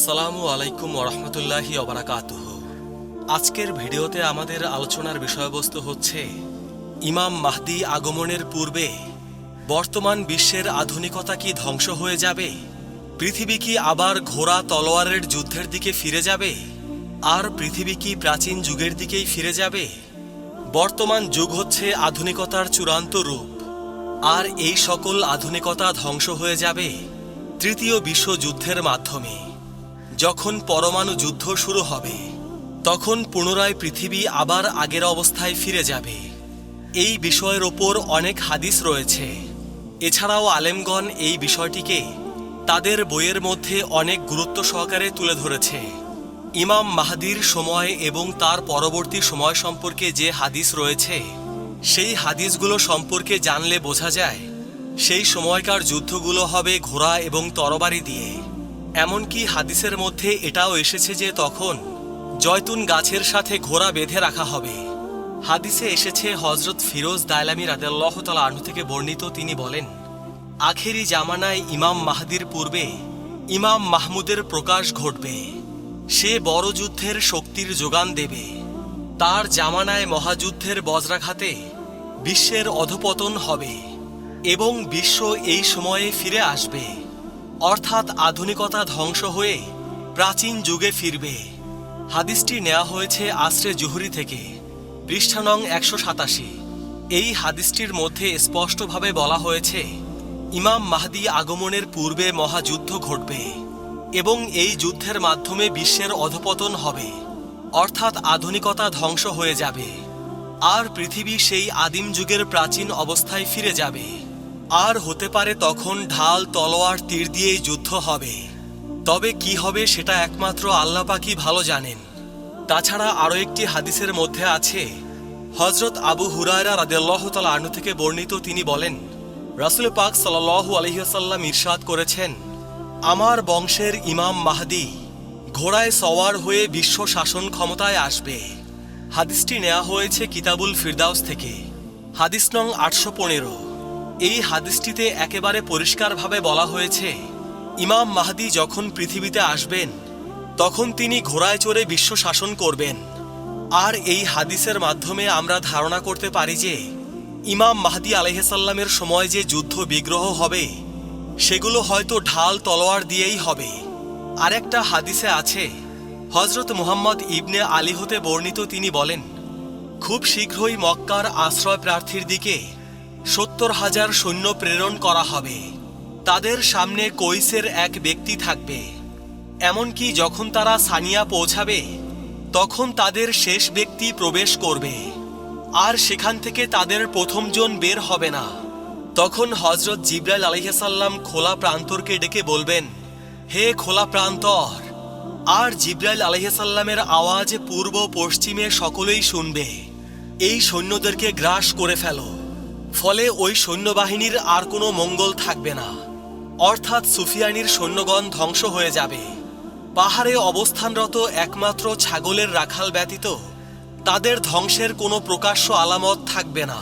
আসসালামু আলাইকুম ওরহমতুল্লাহি অবরাকাতুহ আজকের ভিডিওতে আমাদের আলোচনার বিষয়বস্তু হচ্ছে, ইমাম মাহদি আগমনের পূর্বে বর্তমান বিশ্বের আধুনিকতা কি ধ্বংস হয়ে যাবে? পৃথিবী কি আবার ঘোড়া তলোয়ারের যুদ্ধের দিকে ফিরে যাবে? আর পৃথিবী কি প্রাচীন যুগের দিকেই ফিরে যাবে? বর্তমান যুগ হচ্ছে আধুনিকতার চূড়ান্ত রূপ। আর এই সকল আধুনিকতা ধ্বংস হয়ে যাবে তৃতীয় বিশ্বযুদ্ধের মাধ্যমে। যখন পরমাণু যুদ্ধ শুরু হবে, তখন পুনরায় পৃথিবী আবার আগের অবস্থায় ফিরে যাবে। এই বিষয়ের ওপর অনেক হাদিস রয়েছে। এছাড়াও আলেমগণ এই বিষয়টিকে তাদের বইয়ের মধ্যে অনেক গুরুত্ব সহকারে তুলে ধরেছে। ইমাম মাহাদির সময় এবং তার পরবর্তী সময় সম্পর্কে যে হাদিস রয়েছে, সেই হাদিসগুলো সম্পর্কে জানলে বোঝা যায়, সেই সময়কার যুদ্ধগুলো হবে ঘোড়া এবং তরবারি দিয়ে। এমনকি হাদিসের মধ্যে এটাও এসেছে যে তখন জয়তুন গাছের সাথে ঘোড়া বেঁধে রাখা হবে। হাদিসে এসেছে হজরত ফিরোজ দায়লামি রাদেল্লাহ তালা আনু থেকে বর্ণিত তিনি বলেন, আখেরি জামানায় ইমাম মাহাদির পূর্বে ইমাম মাহমুদের প্রকাশ ঘটবে। সে বড় যুদ্ধের শক্তির যোগান দেবে। তার জামানায় মহাযুদ্ধের বজ্রাঘাতে বিশ্বের অধপতন হবে এবং বিশ্ব এই সময়ে ফিরে আসবে। অর্থাৎ আধুনিকতা ধ্বংস হয়ে প্রাচীন যুগে ফিরবে। হাদিসটি নেওয়া হয়েছে আশ্রে জুহরি থেকে পৃষ্ঠানং একশো সাতাশি। এই হাদিসটির মধ্যে স্পষ্টভাবে বলা হয়েছে, ইমাম মাহদি আগমনের পূর্বে মহাযুদ্ধ ঘটবে এবং এই যুদ্ধের মাধ্যমে বিশ্বের অধপতন হবে। অর্থাৎ আধুনিকতা ধ্বংস হয়ে যাবে। আর পৃথিবী সেই আদিম যুগের প্রাচীন অবস্থায় ফিরে যাবে। আর হতে পারে তখন ঢাল, তলোয়ার, তীর দিয়েই যুদ্ধ হবে। তবে কি হবে সেটা একমাত্র আল্লাহ পাকি ভালো জানেন। তাছাড়া আরও একটি হাদিসের মধ্যে আছে হজরত আবু হুরায়রা রাদেল্লাহ তালা আনু থেকে বর্ণিত তিনি বলেন, রাসুল পাক সাল্লাহু আলহিহাসাল্লাম ইরশাদ করেছেন, আমার বংশের ইমাম মাহদি ঘোড়ায় সওয়ার হয়ে বিশ্ব শাসন ক্ষমতায় আসবে। হাদিসটি নেওয়া হয়েছে কিতাবুল ফিরদাউস থেকে। হাদিস নং আটশো পনেরো। এই হাদিসটিতে একেবারে পরিষ্কারভাবে বলা হয়েছে, ইমাম মাহদি যখন পৃথিবীতে আসবেন, তখন তিনি ঘোড়ায় চড়ে বিশ্ব শাসন করবেন। আর এই হাদিসের মাধ্যমে আমরা ধারণা করতে পারি যে, ইমাম মাহদি আলহিসাল্লামের সময় যে যুদ্ধ বিগ্রহ হবে, সেগুলো হয়তো ঢাল তলোয়ার দিয়েই হবে। আরেকটা হাদিসে আছে হজরত মুহাম্মদ ইবনে আলী হতে বর্ণিত তিনি বলেন, খুব শীঘ্রই মক্কার আশ্রয় প্রার্থীর দিকে সত্তর হাজার সৈন্য প্রেরণ করা হবে। তাদের সামনে কৈসের এক ব্যক্তি থাকবে। এমনকি যখন তারা সানিয়া পৌঁছাবে, তখন তাদের শেষ ব্যক্তি প্রবেশ করবে। আর সেখান থেকে তাদের প্রথমজন বের হবে না। তখন হজরত জিব্রাইল আলহিসাল্লাম খোলা প্রান্তরকে ডেকে বলবেন, হে খোলা প্রান্তর! আর জিব্রাইল আলহিসাল্লামের আওয়াজ পূর্ব পশ্চিমে সকলেই শুনবে। এই সৈন্যদেরকে গ্রাস করে ফেলো। ফলে ওই সৈন্যবাহিনীর আর কোনো মঙ্গল থাকবে না। অর্থাৎ সুফিয়ানির সৈন্যগণ ধ্বংস হয়ে যাবে। পাহাড়ে অবস্থানরত একমাত্র ছাগলের রাখাল ব্যতীত তাদের ধ্বংসের কোনো প্রকাশ্য আলামত থাকবে না।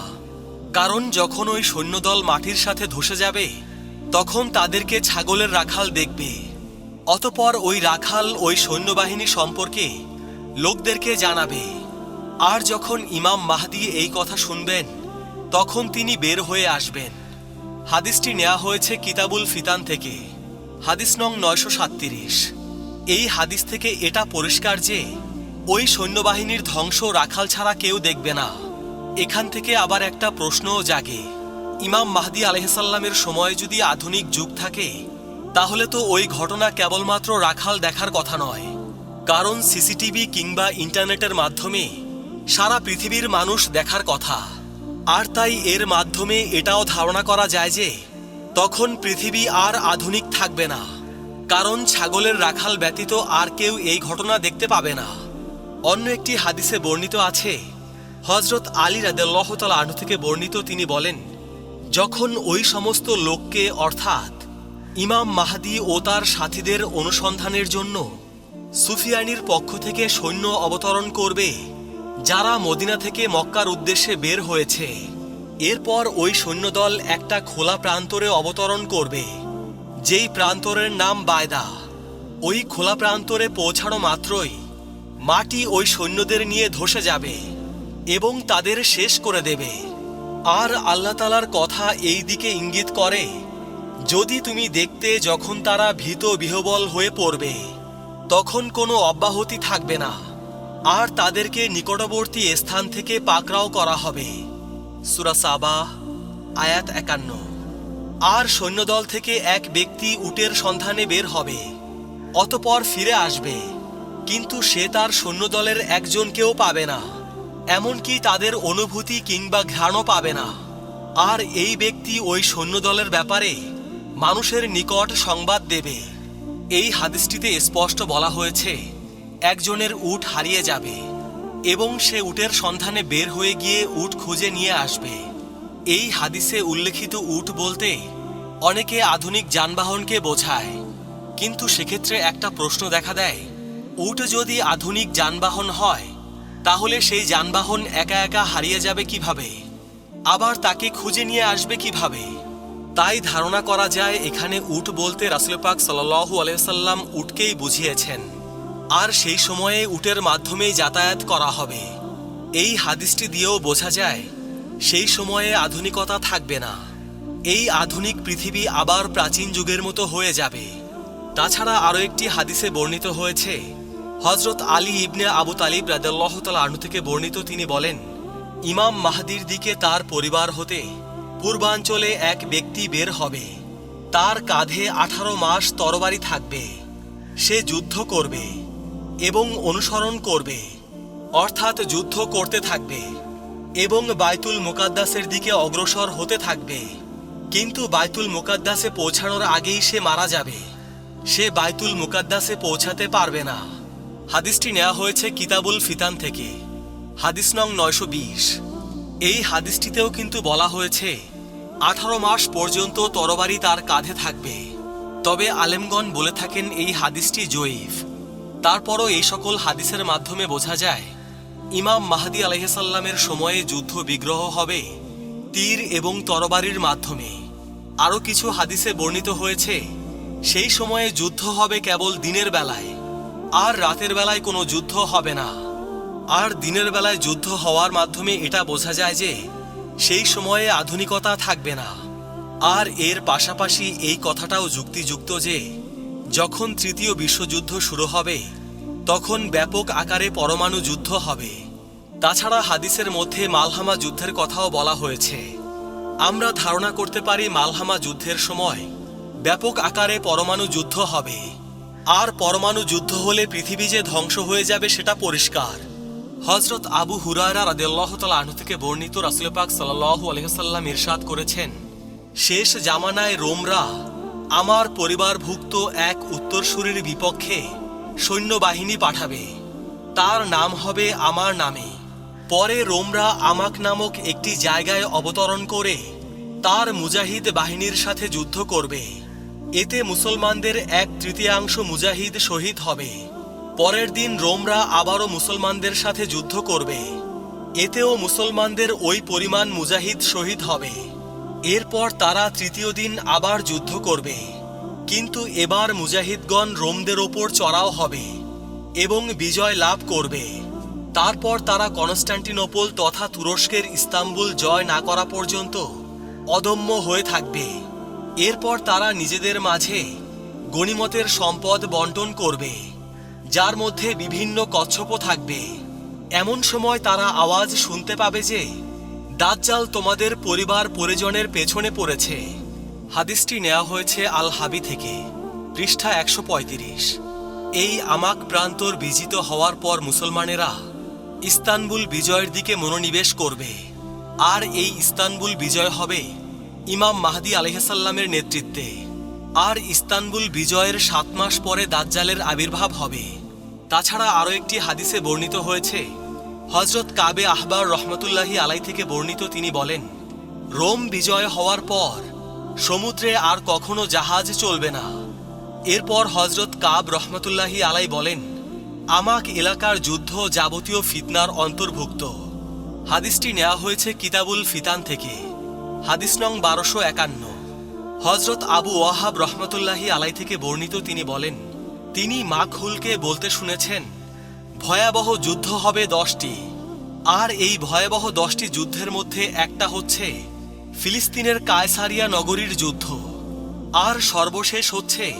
কারণ যখন ওই সৈন্যদল মাটির সাথে ধসে যাবে, তখন তাদেরকে ছাগলের রাখাল দেখবে। অতপর ওই রাখাল ওই সৈন্যবাহিনী সম্পর্কে লোকদেরকে জানাবে। আর যখন ইমাম মাহদি এই কথা শুনবেন তখন তিনি বের হয়ে আসবেন। হাদিসটি নেওয়া হয়েছে কিতাবুল ফিতান থেকে। হাদিস নং নয়শো সাতত্রিশ। এই হাদিস থেকে এটা পরিষ্কার যে, ওই সৈন্যবাহিনীর ধ্বংস রাখাল ছাড়া কেউ দেখবে না। এখান থেকে আবার একটা প্রশ্নও জাগে। ইমাম মাহদি আলহিসাল্লামের সময় যদি আধুনিক যুগ থাকে, তাহলে তো ওই ঘটনা কেবলমাত্র রাখাল দেখার কথা নয়। কারণ সিসিটিভি কিংবা ইন্টারনেটের মাধ্যমে সারা পৃথিবীর মানুষ দেখার কথা। আর তাই এর মাধ্যমে এটাও ধারণা করা যায় যে তখন পৃথিবী আর আধুনিক থাকবে না। কারণ ছাগলের রাখাল ব্যতীত আর কেউ এই ঘটনা দেখতে পাবে না। অন্য একটি হাদিসে বর্ণিত আছে হজরত আলী রাদেল্লাহ তালা আনু থেকে বর্ণিত তিনি বলেন, যখন ওই সমস্ত লোককে, অর্থাৎ ইমাম মাহাদি ও তার সাথীদের অনুসন্ধানের জন্য সুফিয়ানির পক্ষ থেকে সৈন্য অবতরণ করবে যারা মদিনা থেকে মক্কার উদ্দেশ্যে বের হয়েছে, এরপর ওই সৈন্যদল একটা খোলা প্রান্তরে অবতরণ করবে, যেই প্রান্তরের নাম বায়দা। ওই খোলা প্রান্তরে পৌঁছানো মাত্রই মাটি ওই সৈন্যদের নিয়ে ধসে যাবে এবং তাদের শেষ করে দেবে। আর আল্লাহ তালার কথা এই দিকে ইঙ্গিত করে, যদি তুমি দেখতে যখন তারা ভীত বিহবল হয়ে পড়বে, তখন কোনো অব্যাহতি থাকবে না। আর তাদেরকে নিকটবর্তী স্থান থেকে পাকড়াও করা হবে। সুরা সাবা, আয়াত একান্ন। আর সৈন্যদল থেকে এক ব্যক্তি উটের সন্ধানে বের হবে, অতপর ফিরে আসবে। কিন্তু সে তার সৈন্যদলের একজনকেও পাবে না, এমনকি তাদের অনুভূতি কিংবা ঘ্রাণও পাবে না। আর এই ব্যক্তি ওই সৈন্যদলের ব্যাপারে মানুষের নিকট সংবাদ দেবে। এই হাদিসটিতে স্পষ্ট বলা হয়েছে একজনের উট হারিয়ে যাবে এবং সে উটের সন্ধানে বের হয়ে গিয়ে উট খুঁজে নিয়ে আসবে। এই হাদিসে উল্লেখিত উট বলতে অনেকে আধুনিক যানবাহনকে বোঝায়, কিন্তু সেক্ষেত্রে একটা প্রশ্ন দেখা দেয়, উট যদি আধুনিক যানবাহন হয়, তাহলে সেই যানবাহন একা একা হারিয়ে যাবে কীভাবে? আবার তাকে খুঁজে নিয়ে আসবে কীভাবে? তাই ধারণা করা যায় এখানে উট বলতে রাসুল পাক সাল্লাহু আলাইসাল্লাম উটকেই বুঝিয়েছেন। আর সেই সময়ে উটের মাধ্যমেই যাতায়াত করা হবে। এই হাদিসটি দিয়েও বোঝা যায়, সেই সময়ে আধুনিকতা থাকবে না। এই আধুনিক পৃথিবী আবার প্রাচীন যুগের মতো হয়ে যাবে। তাছাড়া আরও একটি হাদিসে বর্ণিত হয়েছে হজরত আলী ইবনে আবু তালিব রাদাল্লাহ তালা আনু থেকে বর্ণিত তিনি বলেন, ইমাম মাহাদির দিকে তার পরিবার হতে পূর্বাঞ্চলে এক ব্যক্তি বের হবে। তার কাঁধে আঠারো মাস তরবারি থাকবে। সে যুদ্ধ করবে। এবং অনুসরণ করবে, অর্থাৎ যুদ্ধ করতে থাকবে এবং বাইতুল মোকাদ্দাসের দিকে অগ্রসর হতে থাকবে। কিন্তু বাইতুল মোকাদ্দাসে পৌঁছানোর আগেই সে মারা যাবে। সে বাইতুল মুকাদ্দাসে পৌঁছাতে পারবে না। হাদিসটি নেওয়া হয়েছে কিতাবুল ফিতান থেকে। হাদিস নং নয়শো বিশ। এই হাদিসটিতেও কিন্তু বলা হয়েছে, আঠারো মাস পর্যন্ত তরবারি তার কাঁধে থাকবে। তবে আলেমগণ বলে থাকেন এই হাদিসটি জয়ীফ। তারপরও এই সকল হাদিসের মাধ্যমে বোঝা যায়, ইমাম মাহাদি আলহিসাল্লামের সময়ে যুদ্ধ বিগ্রহ হবে তীর এবং তরবারির মাধ্যমে। আরও কিছু হাদিসে বর্ণিত হয়েছে, সেই সময়ে যুদ্ধ হবে কেবল দিনের বেলায়, আর রাতের বেলায় কোনো যুদ্ধ হবে না। আর দিনের বেলায় যুদ্ধ হওয়ার মাধ্যমে এটা বোঝা যায় যে, সেই সময়ে আধুনিকতা থাকবে না। আর এর পাশাপাশি এই কথাটাও যুক্তিযুক্ত যে যখন তৃতীয় বিশ্বযুদ্ধ শুরু হবে, তখন ব্যাপক আকারে পরমাণু যুদ্ধ হবে। তাছাড়া হাদিসের মধ্যে মালহামা যুদ্ধের কথাও বলা হয়েছে। আমরা ধারণা করতে পারি মালহামা যুদ্ধের সময় ব্যাপক আকারে পরমাণু যুদ্ধ হবে। আর পরমাণু যুদ্ধ হলে পৃথিবী যে ধ্বংস হয়ে যাবে সেটা পরিষ্কার। হজরত আবু হুরায়রা রাদিয়াল্লাহু তাআলা আনহু থেকে বর্ণিত রাসূল পাক সাল্লাল্লাহু আলাইহি সাল্লাম ইরশাদ করেছেন, শেষ জামানায় রোমরা আমার পরিবারভুক্ত এক উত্তরসূরির বিপক্ষে সৈন্যবাহিনী পাঠাবে। তার নাম হবে আমার নামে। পরে রোমরা আমাক নামক একটি জায়গায় অবতরণ করে তার মুজাহিদ বাহিনীর সাথে যুদ্ধ করবে। এতে মুসলমানদের এক তৃতীয়াংশ মুজাহিদ শহীদ হবে। পরের দিন রোমরা আবারও মুসলমানদের সাথে যুদ্ধ করবে। এতেও মুসলমানদের ওই পরিমাণ মুজাহিদ শহীদ হবে। এরপর তারা তৃতীয় দিন আবার যুদ্ধ করবে। কিন্তু এবার মুজাহিদগণ রোমদের ওপর চড়াও হবে এবং বিজয় লাভ করবে। তারপর তারা কনস্ট্যান্টিনোপল তথা তুরস্কের ইস্তাম্বুল জয় না করা পর্যন্ত অদম্য হয়ে থাকবে। এরপর তারা নিজেদের মাঝে গণিমতের সম্পদ বন্টন করবে, যার মধ্যে বিভিন্ন কচ্ছপও থাকবে। এমন সময় তারা আওয়াজ শুনতে পাবে যে দাজ্জাল তোমাদের পরিবার পরিজনের পেছনে পড়েছে। হাদিসটি নেওয়া হয়েছে আল হাবি থেকে, পৃষ্ঠা একশো পঁয়ত্রিশ। এই আমাক প্রান্তর বিজিত হওয়ার পর মুসলমানেরা ইস্তানবুল বিজয়ের দিকে মনোনিবেশ করবে। আর এই ইস্তানবুল বিজয় হবে ইমাম মাহদি আলহাসাল্লামের নেতৃত্বে। আর ইস্তানবুল বিজয়ের সাত মাস পরে দাজ্জালের আবির্ভাব হবে। তাছাড়া আরও একটি হাদিসে বর্ণিত হয়েছে হজরত কাবে আহবার রহমতুল্লাহি আলাই থেকে বর্ণিত তিনি বলেন, রোম বিজয় হওয়ার পর সমুদ্রে আর কখনো জাহাজ চলবে না। এরপর হজরত কাব রহমতুল্লাহি আলাই বলেন, আমাক এলাকার যুদ্ধ যাবতীয় ফিতনার অন্তর্ভুক্ত। হাদিসটি নেওয়া হয়েছে কিতাবুল ফিতান থেকে, হাদিস নং বারোশো একান্ন। হজরত আবু ওয়াহাব রহমতুল্লাহি আলাই থেকে বর্ণিত তিনি বলেন, তিনি মাখুলকে বলতে শুনেছেন ভয়াবহ যুদ্ধ হবে দশটি। আর এই ভয়াবহ দশটি যুদ্ধের মধ্যে একটা হচ্ছে ফিলিস্তিনের কায়সারিয়া নগরীর যুদ্ধ। আর সর্বশেষ হচ্ছে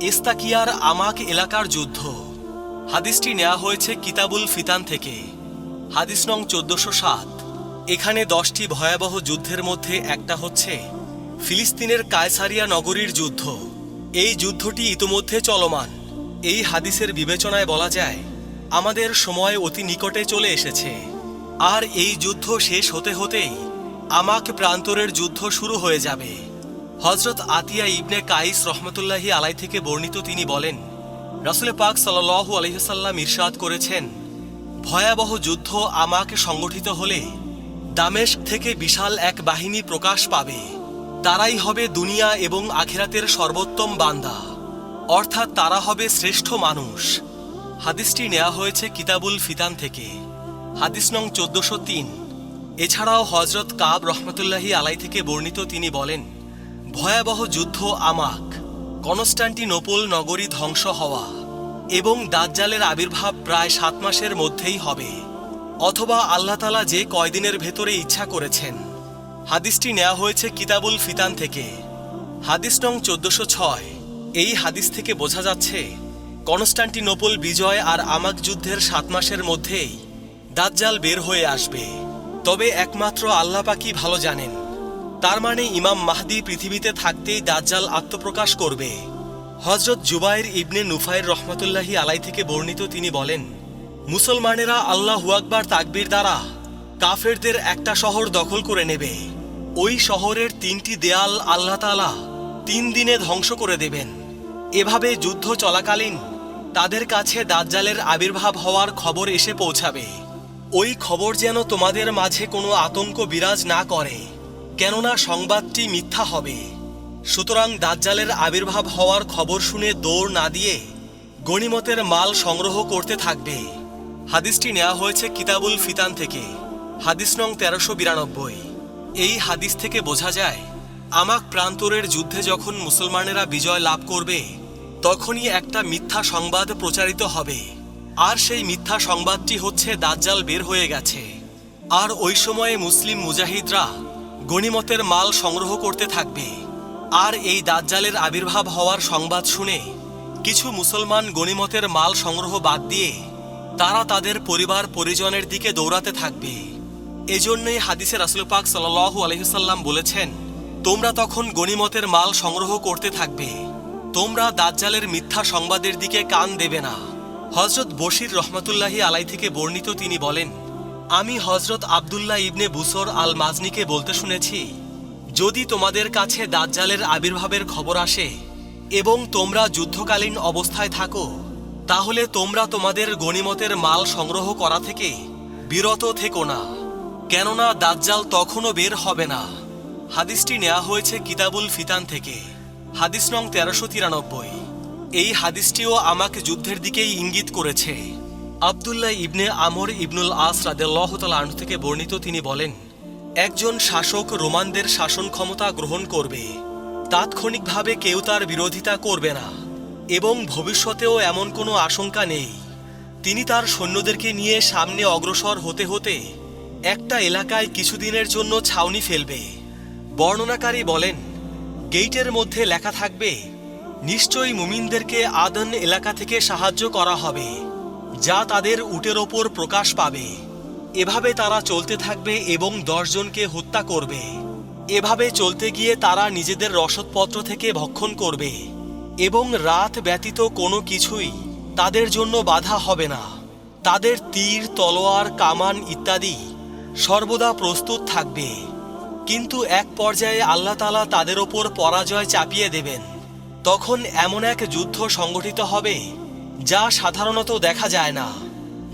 এস্তাকিয়ার আমাক এলাকার যুদ্ধ। হাদিসটি নেওয়া হয়েছে কিতাবুল ফিতান থেকে। হাদিস নং চোদ্দশো সাত। এখানে দশটি ভয়াবহ যুদ্ধের মধ্যে একটা হচ্ছে ফিলিস্তিনের কায়সারিয়া নগরীর যুদ্ধ। এই যুদ্ধটি ইতোমধ্যে চলমান। এই হাদিসের বিবেচনায় বলা যায় আমাদের সময় অতি নিকটে চলে এসেছে। আর এই যুদ্ধ শেষ হতে হতেই আমাক প্রান্তরের যুদ্ধ শুরু হয়ে যাবে। হজরত আতিয়া ইবনে কাইস রহমতুল্লাহি আলাই থেকে বর্ণিত তিনি বলেন, রাসুল পাক সাল্লাহু আলহিসাল্লাম ইরশাদ করেছেন, ভয়াবহ যুদ্ধ আমাকে সংগঠিত হলে দামেস্ক থেকে বিশাল এক বাহিনী প্রকাশ পাবে। তারাই হবে দুনিয়া এবং আখিরাতের সর্বোত্তম বান্দা। অর্থাৎ তারা হবে শ্রেষ্ঠ মানুষ। হাদিসটি নেওয়া হয়েছে কিতাবুল ফিতান থেকে। হাদিস নং চোদ্দশো তিন। এছাড়াও হজরত কাব রহমতুল্লাহি আলাই থেকে বর্ণিত তিনি বলেন, ভয়াবহ যুদ্ধ আমাক, কনস্টান্টিনোপল নগরী ধ্বংস হওয়া এবং দাজ্জালের আবির্ভাব প্রায় সাত মাসের মধ্যেই হবে, অথবা আল্লাহ তালা যে কয়দিনের ভেতরে ইচ্ছা করেছেন। হাদিসটি নেওয়া হয়েছে কিতাবুল ফিতান থেকে। হাদিস নং চোদ্দশো ছয়। এই হাদিস থেকে বোঝা যাচ্ছে কনস্টান্টিনোপল বিজয় আর আমাক যুদ্ধের সাত মাসের মধ্যেই দাজ্জাল বের হয়ে আসবে। তবে একমাত্র আল্লাহ পাকি ভালো জানেন। তার মানে ইমাম মাহদি পৃথিবীতে থাকতেই দাজ্জাল আত্মপ্রকাশ করবে। হজরত জুবাইর ইবনে নুফাইর রহমতুল্লাহি আলাই থেকে বর্ণিত তিনি বলেন, মুসলমানেরা আল্লাহ আকবার তাকবির দ্বারা কাফেরদের একটা শহর দখল করে নেবে। ওই শহরের তিনটি দেয়াল আল্লাহ তালা তিন দিনে ধ্বংস করে দেবেন। এভাবে যুদ্ধ চলাকালীন তাদের কাছে দাজ্জালের আবির্ভাব হওয়ার খবর এসে পৌঁছাবে। ওই খবর যেন তোমাদের মাঝে কোনো আতঙ্ক বিরাজ না করে, কেননা সংবাদটি মিথ্যা হবে। সুতরাং দাজ্জালের আবির্ভাব হওয়ার খবর শুনে দৌড় না দিয়ে গণিমতের মাল সংগ্রহ করতে থাকবে। হাদিসটি নেওয়া হয়েছে কিতাবুল ফিতান থেকে, হাদিস নং তেরোশো বিরানব্বই। এই হাদিস থেকে বোঝা যায়, আমাক প্রান্তরের যুদ্ধে যখন মুসলমানেরা বিজয় লাভ করবে তখনই একটা মিথ্যা সংবাদ প্রচারিত হবে। আর সেই মিথ্যা সংবাদটি হচ্ছে দাজ্জাল বের হয়ে গেছে। আর ওই সময়ে মুসলিম মুজাহিদরা গণিমতের মাল সংগ্রহ করতে থাকবে। আর এই দাজ্জালের আবির্ভাব হওয়ার সংবাদ শুনে কিছু মুসলমান গণিমতের মাল সংগ্রহ বাদ দিয়ে তারা তাদের পরিবার পরিজনের দিকে দৌড়াতে থাকবে। এজন্যই হাদিসে রাসুল পাক সাল্লাহু আলহিসাল্লাম বলেছেন, তোমরা তখন গণিমতের মাল সংগ্রহ করতে থাকবে। তোমরা দাজ্জালের মিথ্যা সংবাদের দিকে কান দেবে না। হজরত বশির রহমতুল্লাহি আলাই থেকে বর্ণিত তিনি বলেন, আমি হজরত আবদুল্লাহ ইবনে বুসর আল মাজনিকে বলতে শুনেছি, যদি তোমাদের কাছে দাজ্জালের আবির্ভাবের খবর আসে এবং তোমরা যুদ্ধকালীন অবস্থায় থাকো, তাহলে তোমরা তোমাদের গণিমতের মাল সংগ্রহ করা থেকে বিরত থেকো না, কেননা দাজ্জাল তখনও বের হবে না। হাদিসটি নেওয়া হয়েছে কিতাবুল ফিতান থেকে। হাদিস নং তেরোশো তিরানব্বই। এই হাদিসটিও আমাকে যুদ্ধের দিকেই ইঙ্গিত করেছে। আবদুল্লাহ ইবনে আমর ইবনুল আস রাদেল্লাহ আনহু থেকে বর্ণিত তিনি বলেন, একজন শাসক রোমানদের শাসন ক্ষমতা গ্রহণ করবে। তাৎক্ষণিকভাবে কেউ তার বিরোধিতা করবে না এবং ভবিষ্যতেও এমন কোনো আশঙ্কা নেই। তিনি তার সৈন্যদেরকে নিয়ে সামনে অগ্রসর হতে হতে একটা এলাকায় কিছুদিনের জন্য ছাউনি ফেলবে। বর্ণনাকারী বলেন গেইটের মধ্যে লেখা থাকবে, নিশ্চয়ই মুমিনদেরকে আদন এলাকা থেকে সাহায্য করা হবে, যা তাদের উটের ওপর প্রকাশ পাবে। এভাবে তারা চলতে থাকবে এবং দশজনকে হত্যা করবে। এভাবে চলতে গিয়ে তারা নিজেদের রসদপত্র থেকে ভক্ষণ করবে এবং রাত ব্যতীত কোনো কিছুই তাদের জন্য বাধা হবে না। তাদের তীর, তলোয়ার, কামান ইত্যাদি সর্বদা প্রস্তুত থাকবে। কিন্তু এক পর্যায়ে আল্লাহ তালা তাদের ওপর পরাজয় চাপিয়ে দেবেন। তখন এমন এক যুদ্ধ সংগঠিত হবে, যা সাধারণত দেখা যায় না।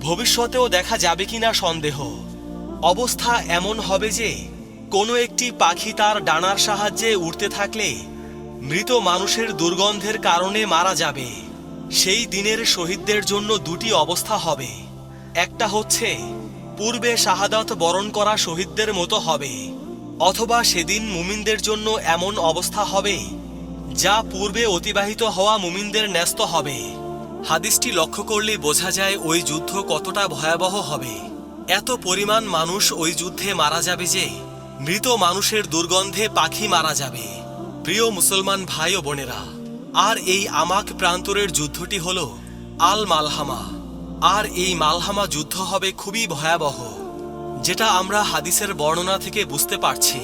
ভবিষ্যতেও দেখা যাবে কিনা সন্দেহ। অবস্থা এমন হবে যে, কোনো একটি পাখি তার ডানার সাহায্যে উড়তে থাকলে মৃত মানুষের দুর্গন্ধের কারণে মারা যাবে। সেই দিনের শহীদদের জন্য দুটি অবস্থা হবে। একটা হচ্ছে, পূর্বে শাহাদাত বরণ করা শহীদদের মতো হবে। অথবা সেদিন মুমিনদের জন্য এমন অবস্থা হবে যা পূর্বে অতিবাহিত হওয়া মুমিনদের ন্যস্ত হবে। হাদিসটি লক্ষ্য করলেই বোঝা যায় ওই যুদ্ধ কতটা ভয়াবহ হবে। এত পরিমাণ মানুষ ওই যুদ্ধে মারা যাবে যে মৃত মানুষের দুর্গন্ধে পাখি মারা যাবে। প্রিয় মুসলমান ভাই ও বোনেরা, আর এই আমাক প্রান্তরের যুদ্ধটি হল আল মালহামা আর এই মালহামা যুদ্ধ হবে খুবই ভয়াবহ। যেটা আমরা হাদিসের বর্ণনা থেকে বুঝতে পারছি।